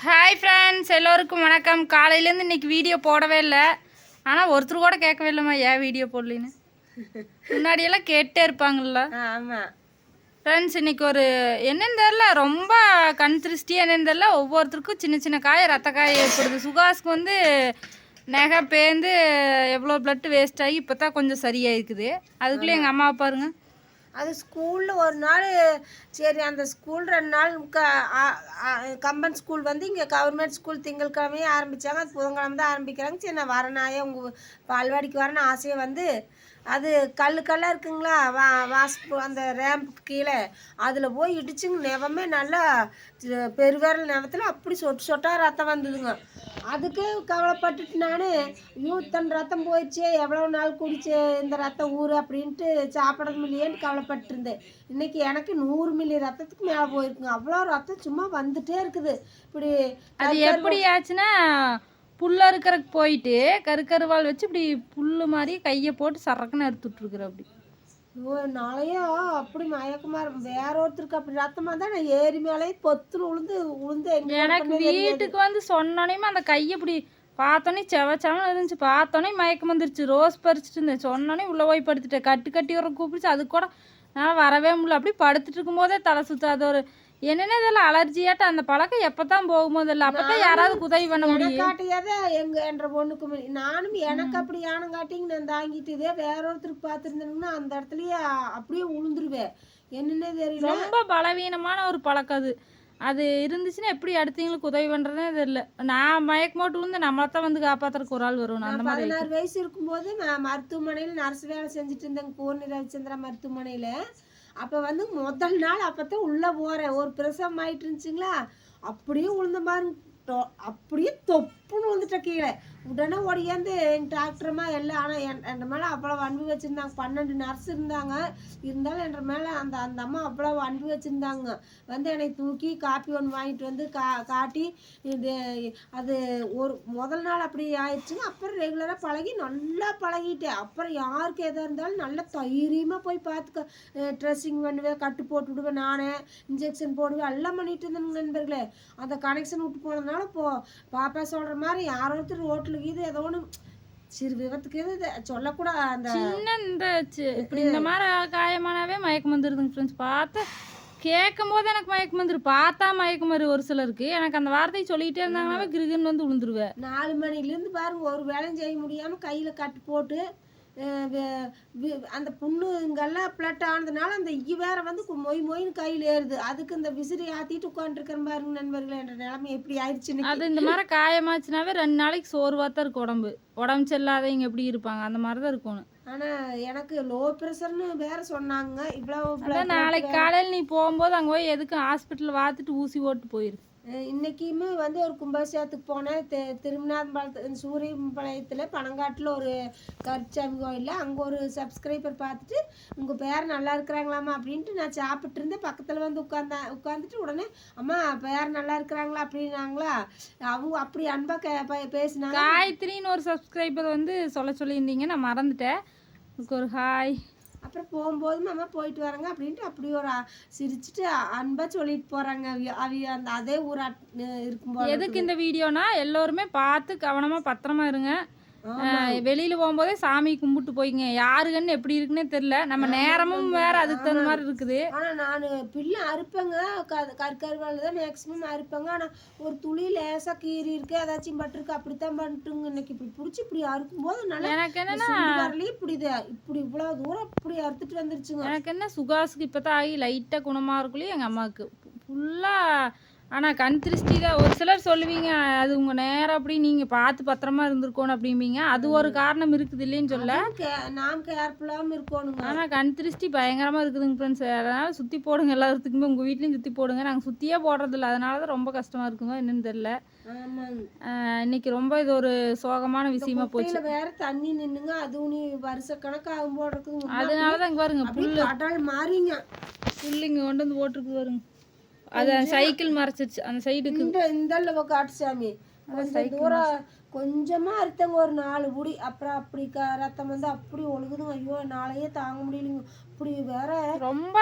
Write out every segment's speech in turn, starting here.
Hi friends எல்லோருக்கும் வணக்கம். காலையிலேருந்து இன்னைக்கு வீடியோ போடவே இல்லை. ஆனால் ஒருத்தர் கூட கேட்கவே இல்லைம்மா ஏன் வீடியோ போடலின்னு? முன்னாடியெல்லாம் கேட்டே இருப்பாங்கல்ல. ஆமாம் ஃப்ரெண்ட்ஸ் இன்னைக்கு ஒரு என்னன்னு தெரில ரொம்ப கண் திருஷ்டி என்னன்னு தெரில ஒவ்வொருத்தருக்கும் சின்ன சின்ன காய ரத்த காய ஏற்படுது. சுகாஸுக்கு வந்து நகை பேந்து எவ்வளோ பிளட்டு வேஸ்ட் ஆகி இப்போ தான் கொஞ்சம் சரியாயிருக்குது. அதுக்குள்ளே எங்கள் அம்மா பாருங்க. அது ஸ்கூலில் ஒரு நாள் சரி அந்த ஸ்கூல் ரெண்டு நாள் க கம்பன் ஸ்கூல் வந்து இங்கே கவர்மெண்ட் ஸ்கூல் திங்கட்கிழமையே ஆரம்பித்தாங்க அது புதன்கிழமை தான் ஆரம்பிக்கிறாங்க. சரி நான் வரனாயே உங்கள் பால்வாடிக்கு வரேன்னு ஆசையை வந்து அது கல் கல்லாக இருக்குங்களா? வா வாஸ்பு அந்த ரேம்புக்கு கீழே. அதில் போய் இடிச்சுங்க நெவமே நல்லா சி- பெருவிரல் நெவத்தில் அப்படி சொட்டு சொட்டாக ரத்தம் வந்ததுங்க. அதுக்கு கவலைப்பட்டுட்டு நான் ஐயோ ரத்தம் போயிடுச்சே எவ்வளோ நாள் குடிச்சு இந்த ரத்தம் ஊர் அப்படின்ட்டு சாப்பிடறது இல்லையேன்னு கவலை இருந்தேன் இன்னைக்கு எனக்கு நூறு மில்லி ரத்தத்துக்கு மேலே போயிருக்குங்க. அவ்வளோ ரத்தம் சும்மா வந்துட்டே இருக்குது. இப்படி அது எப்படி ஆச்சுன்னா புல்ல இருக்கிறக்கு போயிட்டு கருக்கருவாள் வச்சு இப்படி புல்லு மாதிரி கையை போட்டு சரக்குன்னு அறுத்துட்ருக்குற அப்படி. நாளையோ? அப்படி மயக்கமா இருக்கும். வேற ஒருத்தருக்கு அப்படி ரத்தமா தான் நான் ஏறி மேலே பொத்துன்னு உளுந்து உளுந்து எனக்கு வீட்டுக்கு வந்து சொன்னோனையுமே அந்த கையை இப்படி பார்த்தோன்னே செவ செவன் இருந்துச்சு. பார்த்தோன்னே மயக்கம் வந்துருச்சு. ரோஸ் பறிச்சுட்டு இருந்தேன். சொன்னோன்னே உள்ளே போய் படுத்துட்டேன். கட்டு கட்டி வர கூப்பிடுச்சு. அது கூட நான் வரவே முடியல. அப்படி படுத்துட்டு இருக்கும்போதே தலை சுத்து அது ஒரு என்னென்ன இதெல்லாம்? அலர்ஜியாட்ட அந்த பழக்கம் எப்போ தான் போகும்போது இல்லை அப்போ தான் யாராவது உதவி பண்ண முடியும். காட்டியாத எங்க என்ற பொண்ணுக்கு. நானும் எனக்கு அப்படி யானம் காட்டிங்க நான் தாங்கிட்டு இதே வேற ஒருத்தருக்கு பார்த்துருந்தேன்னா அந்த இடத்துலயே அப்படியே உளுந்துருவேன். என்னன்னே தெரியல. ரொம்ப பலவீனமான ஒரு பழக்கம் அது. அது இருந்துச்சுன்னா எப்படி அடுத்தவங்களுக்கு உதவி பண்ணுறதே தெரியல. நான் மயக்க போட்டு விழுந்து நம்மளை தான் வந்து காப்பாத்துறதுக்கு ஒரு ஆள் வருவேன். அந்த மாதிரி பதினாறு வயசு இருக்கும்போது நான் மருத்துவமனையில் நர்ஸ் வேலை செஞ்சுட்டு இருந்தேங்க பூர்ணி ரவிச்சந்திரா மருத்துவமனையில். அப்போ வந்து முதல் நாள் அப்போ தான் உள்ளே போகிறேன் ஒரு பிரசவம் ஆயிட்டு இருந்துச்சுங்களா? அப்படியே உளுந்த பாருங்க அப்படியே தொப்புன்னு விழுந்துட்ட கீழே. உடனே ஓடியாந்து எங்கள் டாக்டருமா எல்லாம் ஆனால் என் என் மேலே அவ்வளோ அன்பு வச்சுருந்தாங்க. பன்னெண்டு நர்ஸ் இருந்தாங்க. இருந்தாலும் என் மேலே அந்த அந்த அம்மா அவ்வளோ அன்பு வச்சுருந்தாங்க. வந்து என்னை தூக்கி காப்பி ஒன்று வாங்கிட்டு வந்து கா காட்டி இது அது ஒரு முதல் நாள் அப்படி ஆயிடுச்சுங்க அப்புறம் ரெகுலராக பழகி நல்லா பழகிட்டேன். அப்புறம் யாருக்கு எதாக இருந்தாலும் நல்லா தைரியமாக போய் பார்த்துக்க ட்ரெஸ்ஸிங் பண்ணுவேன் கட்டு போட்டு விடுவேன் நானே இன்ஜெக்ஷன் போடுவேன் எல்லாம் பண்ணிட்டு இருந்தேன் நண்பர்களே. அந்த கனெக்ஷன் விட்டு போனதுனால இப்போ பாப்பா சொல்கிற மாதிரி யாரோ ஒருத்தர் ரோட்டில் இது ஏதோ ஒன்று சிறு விபத்துக்கு இது சொல்லக்கூடாது அந்த சின்ன இந்த இப்படி இந்த மாதிரி காயமானாவே மயக்கம் வந்துருதுங்க ஃப்ரெண்ட்ஸ் பார்த்து கேட்கும் போது எனக்கு மயக்கம் வந்துரு. பார்த்தா மயக்கம் வரும் ஒரு சிலருக்கு. எனக்கு அந்த வார்த்தையை சொல்லிக்கிட்டே இருந்தாங்கன்னாவே கிருகுன்னு வந்து விழுந்துருவேன் நாலு மணிலேருந்து பாருங்க ஒரு வேலையும் செய்ய முடியாமல் கையில் கட்டு போட்டு அந்த புண்ணு இங்கெல்லாம் பிளட் ஆனதுனால அந்த ஈ வேற வந்து மொய் மொயின்னு கையில் ஏறுது. அதுக்கு இந்த விசிறி ஆத்திட்டு உட்காந்துருக்கிறேன் பாருங்க நண்பர்களே என்ற நிலைமை எப்படி ஆயிடுச்சுன்னு அது இந்த மாதிரி காயமாச்சுனாவே ரெண்டு நாளைக்கு சோர்வாக தான் இருக்கும் உடம்பு. உடம்பு சரியில்லாதவங்க எப்படி இருப்பாங்க? அந்த மாதிரி தான் இருக்கணும். ஆனால் எனக்கு லோ ப்ரெஷர்னு வேற சொன்னாங்க. இவ்வளோ நாளைக்கு காலையில் நீ போகும்போது அங்கே போய் எதுக்கும் ஹாஸ்பிட்டல் பார்த்துட்டு ஊசி போட்டு போயிரு. இன்றைக்குமே வந்து ஒரு கும்பாபிஷேகத்துக்கு போனேன். தெ- திருமணாம்பாளத்து சூரியபாளையத்தில் பனங்காட்டில் ஒரு கருச்சாமி கோயிலில் அங்கே ஒரு சப்ஸ்கிரைபர் பார்த்துட்டு உங்கள் பேர் நல்லா இருக்கிறாங்களாம்மா அப்படின்ட்டு நான் சாப்பிட்ருந்தேன் பக்கத்தில் வந்து உட்காந்தா உட்காந்துட்டு உடனே அம்மா பேர் நல்லா இருக்கிறாங்களா? அப்படின்னாங்களா. அவங்க அப்படி அன்பாக கே பேசினாங்க. காயத்ரின்னு ஒரு சப்ஸ்கிரைபர் வந்து சொல்ல சொல்லியிருந்தீங்க. நான் மறந்துட்டேன். உங்களுக்கு ஒரு ஹாய் அப்புறம் போகும்போது அம்மா போயிட்டு வரேங்க அப்படின்ட்டு அப்படி ஒரு சிரிச்சுட்டு அன்பா சொல்லிட்டு போகிறாங்க அவிய அந்த அதே ஊரா இருக்கும்போது. எதுக்கு இந்த வீடியோனா எல்லோருமே பார்த்து கவனமா பத்திரமா இருங்க. வெளியில போகும்போதே சாமி கும்பிட்டு போய்ங்க. யாருகன்னு எப்படி இருக்குன்னே தெரியல. நம்ம நேரமும் வேற அதுக்கு தகுந்த மாதிரி இருக்குது. ஆனால் நான் பிள்ளை அறுப்பேங்க. கற்கருவால் தான் மேக்ஸிமம் அறுப்பேங்க. ஆனால் ஒரு துளி லேசாக கீறி இருக்கு. ஏதாச்சும் பட்டிருக்கு. அப்படித்தான் பண்ணிட்டுங்க இன்னைக்கு இப்படி பிடிச்சி இப்படி அறுக்கும்போது நல்லா எனக்கு என்னன்னா இப்படி இப்படி இவ்வளோ தூரம் இப்படி அறுத்துட்டு வந்துருச்சுங்க. எனக்கு என்ன சுகாஸுக்கு இப்பதான் ஆகி லைட்டா குணமா இருக்குள்ளே எங்க அம்மாவுக்கு. ஃபுல்லா ஆனா கண் தான் ஒரு சிலர் சொல்லுவீங்க அது உங்க நேரம் அப்படி நீங்க பார்த்து பத்திரமா இருந்திருக்கணும் அப்படிம்பீங்க. அது ஒரு காரணம் இருக்குது இல்லைன்னு சொல்ல நாம் கேர்ஃபுல்லாகவும் இருக்கணுங்க ஆனா கண் திருஷ்டி பயங்கரமா இருக்குதுங்க ஃப்ரெண்ட்ஸ் அதனால சுத்தி போடுங்க எல்லாத்துக்குமே உங்க வீட்லயும் சுத்தி போடுங்க. நாங்க சுத்தியே போடுறது இல்ல அதனால தான் ரொம்ப கஷ்டமா இருக்குங்க என்னன்னு ஆஹ் இன்னைக்கு ரொம்ப இது ஒரு சோகமான விஷயமா போச்சு. வேற தண்ணி நின்னுங்க. அதுவும் நீ வருஷக்கணக்கு ஆகும் போல இருக்குதுங்க. அதனால தான் இங்க பாருங்க அப்படியே கடல் மாறிங்க. புல்லுங்க கொண்டு வந்து போட்டுருக்கு பாருங்க. அது சைக்கிள் மறைச்சிருச்சு. அந்த சைடுக்கு இந்த இந்த அளவு காட்டு சாமி. கொஞ்சம் தூரம் கொஞ்சமா அறுத்தங்க ஒரு நாலு புடி. அப்புறம் அப்படி க ரத்தம் வந்து அப்படி ஒழுகுதுங்க. ஐயோ நாளையே தாங்க முடியலைங்க. இப்படி வேற ரொம்ப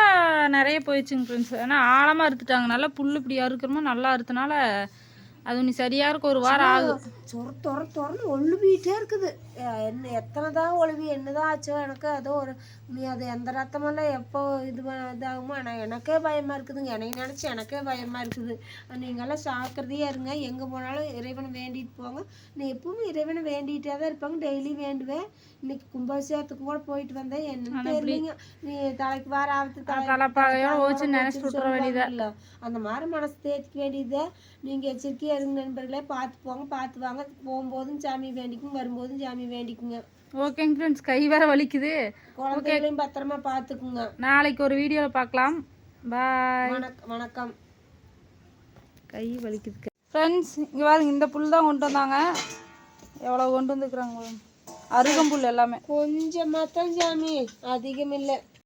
நிறைய போயிடுச்சுங்க ஃப்ரெண்ட்ஸ் ஏன்னா ஆழமாக அறுத்துட்டாங்க. நல்லா புல் இப்படி அறுக்கிறோமோ நல்லா அறுத்தனால அது நீ சரியா இருக்கும் ஒரு வாரம் ஆகும் சொர தொர தொரன்னு ஒழுவிட்டே இருக்குது. என்ன எத்தனை தான் ஒழுவி என்னதான் ஆச்சோ எனக்கு அதோ ஒரு நீ அது எந்த ரத்தமெல்லாம் எப்போ இது இதாகுமோ ஆனால் எனக்கே பயமாக இருக்குதுங்க. எனக்கு நினச்சி எனக்கே பயமாக இருக்குது. நீங்கள்லாம் சாக்கிரதையாக இருங்க. எங்கே போனாலும் இறைவனை வேண்டிட்டு போங்க. நீ எப்பவும் இறைவனை வேண்டிகிட்டே தான் இருப்பாங்க. டெய்லி வேண்டுவேன். இன்னைக்கு கும்பாபிஷேகத்துக்கு கூட போயிட்டு வந்தேன். என்னன்னு தெரியலைங்க நீ தலைக்கு வார ஆபத்து தலை தலைப்பாகையோட ஓச்சு நினைச்சிட்டு விட்டுற வேண்டியதான் இல்ல அந்த மாதிரி மனசு தேத்திக்க வேண்டியது நீங்க எச்சரிக்கையா இருங்க நண்பர்களே பார்த்து போங்க பார்த்து வாங்க. போகும்போதும் சாமி வேண்டிக்குங்க வரும்போதும் சாமி வேண்டிக்குங்க. ஓகேங்க ஃப்ரெண்ட்ஸ் கை வேற வலிக்குது. குழந்தைகளையும் பத்திரமா பார்த்துக்குங்க. நாளைக்கு ஒரு வீடியோவில் பார்க்கலாம். பாய் வணக்கம். கை வலிக்குது. ஃப்ரெண்ட்ஸ் இங்கே பாருங்க இந்த புல் தான் கொண்டு வந்தாங்க. எவ்வளோ கொண்டு வந்துருக்குறாங்க அருகம்புல் எல்லாமே. கொஞ்சமா தான் சாமி அதிகம் இல்லை